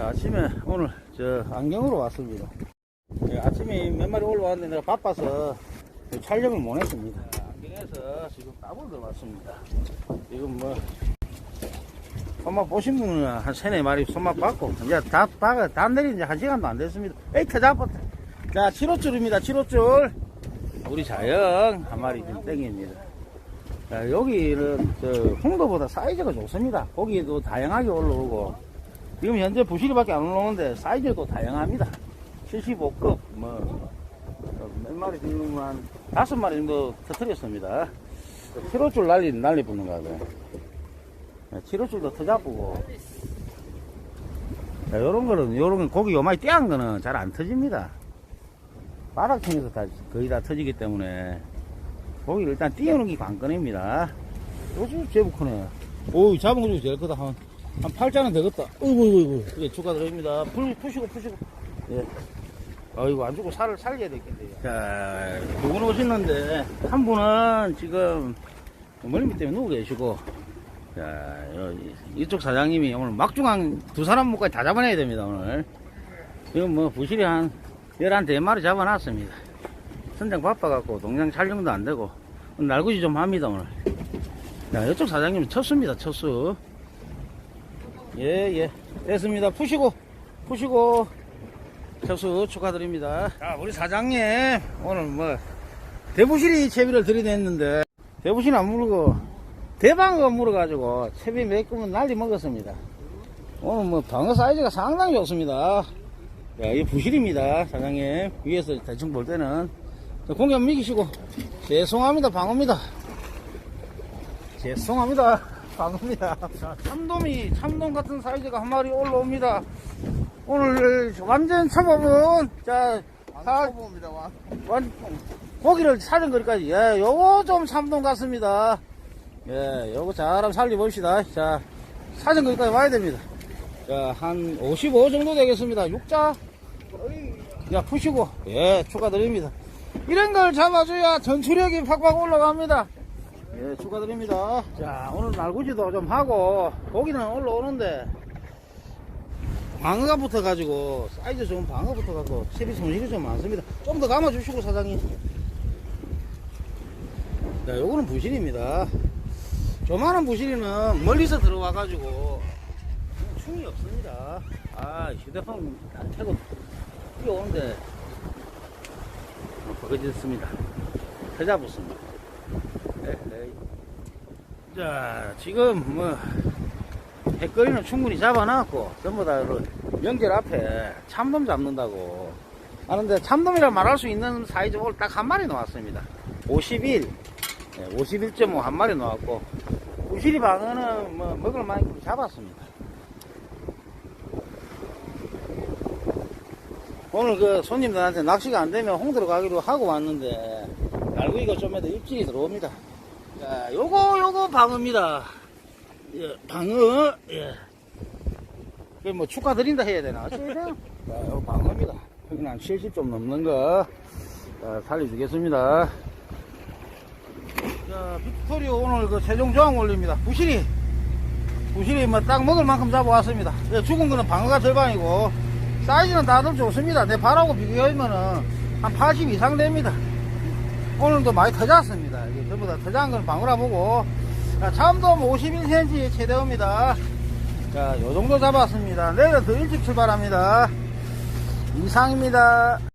자, 아침에 오늘 저 안경으로 왔습니다. 예, 아침에 몇 마리 올라왔는데 내가 바빠서 촬영을 못 했습니다. 안경에서 지금 따블 들어왔습니다. 지금 뭐 손맛 보신 분은 한 세네 마리 손맛 받고 이제 다 박아 다 내린 지한 시간도 안 됐습니다. 에이 터잡았다. 자 7호줄입니다. 7호줄 우리 자영 한 마리 지금 땡깁니다. 자, 여기는 저 홍도보다 사이즈가 좋습니다. 고기도 다양하게 올라오고 지금 현재 부시리밖에 안 올라오는데 사이즈도 다양합니다. 75급 뭐 몇 마리 지금 한 다섯 마리 정도 터뜨렸습니다. 7호줄 난리 난리 붙는 거 같아요. 7호줄도 터잡고 자, 요런 거는 요런 고기 요마이 떼한 거는 잘 안 터집니다. 바닥층에서 다 거의 다 터지기 때문에 고기 를 일단 띄우는 게 관건입니다. 요즘 제법 크네. 오, 잡은 거 중에 제일 크다. 한, 한 8자는 되겠다. 어이구, 어이구, 어이구. 예, 축하드립니다. 풀, 푸시고, 푸시고. 예. 아이고, 안 주고 살을 살려야 되겠네요. 자, 두 분 오셨는데, 한 분은 지금 머리밑 때문에 누워 계시고, 자, 요, 이쪽 사장님이 오늘 막중한 두 사람 목까지 다 잡아내야 됩니다, 오늘. 지금 뭐, 부실이 한, 11, 마리 잡아놨습니다. 선장 바빠갖고 동장 촬영도 안 되고 날구지 좀 합니다 오늘 자 이쪽 사장님 쳤습니다 쳤수 예 예. 됐습니다. 푸시고 푸시고. 쳤수 축하드립니다. 자 우리 사장님 오늘 뭐 대부실이 채비를 들이댔는데 대부실은 안 물고 대방어가 물어가지고 채비 몇 금은 난리 먹었습니다. 오늘 뭐 방어 사이즈가 상당히 좋습니다. 자, 이 부실입니다 사장님. 위에서 대충 볼 때는. 자, 안 미기시고 죄송합니다 방어입니다. 죄송합니다 방어입니다 자 참돔이 참돔 같은 사이즈가 한 마리 올라옵니다. 오늘 완전 초밥은 자 사, 초보입니다. 와. 완, 고기를 사전 거리까지. 예 요거 좀 참돔 같습니다. 예 요거 잘 한번 살려봅시다. 자 사전 거리까지 와야 됩니다. 자 한 55 정도 되겠습니다. 육자? 야 푸시고. 예 축하드립니다. 이런 걸 잡아줘야 전투력이 팍팍 올라갑니다 예 축하드립니다. 자 오늘 날구지도 좀 하고 고기는 올라오는데 방어가 붙어가지고 사이즈 좋은 방어 붙어가지고 채비 손실이 좀 많습니다. 좀 더 감아주시고 사장님. 자 요거는 부실입니다. 조만한 부실이는 멀리서 들어와가지고 충이 없습니다. 아 휴대폰 안 켜고 뛰어오는데 버거졌습니다. 터잡았습니다. 에헤이. 자 지금 뭐 해거리는 충분히 잡아놨고 전부 다그 연결 앞에 참돔 잡는다고 하는데 참돔이라 말할 수 있는 사이즈 오늘 딱 한 마리 나왔습니다. 51 51.5 한 마리 나왔고 우시리 방어는 뭐 먹을 만큼 잡았습니다. 오늘 그 손님들한테 낚시가 안 되면 홍 들어가기로 하고 왔는데 날구이가 좀 해도 입질이 들어옵니다. 자, 요거 요거 방어입니다. 예, 방어. 예. 그뭐 축하드린다 해야 되나? 자, 요거 방어입니다. 여기는 한70좀 넘는 거. 자, 살려주겠습니다. 자, 빅토리오 오늘 그 최종 조항 올립니다. 부실이. 부실이 뭐 딱 먹을 만큼 잡아왔습니다. 예, 죽은 거는 방어가 절반이고, 사이즈는 다들 좋습니다. 내 발하고 비교하면은 한 80 이상 됩니다. 오늘도 많이 터졌습니다. 이게 전부 다 터진 건 방어라 보고. 자, 참돔 51cm 최대입니다. 자, 요 정도 잡았습니다. 내일은 더 일찍 출발합니다. 이상입니다.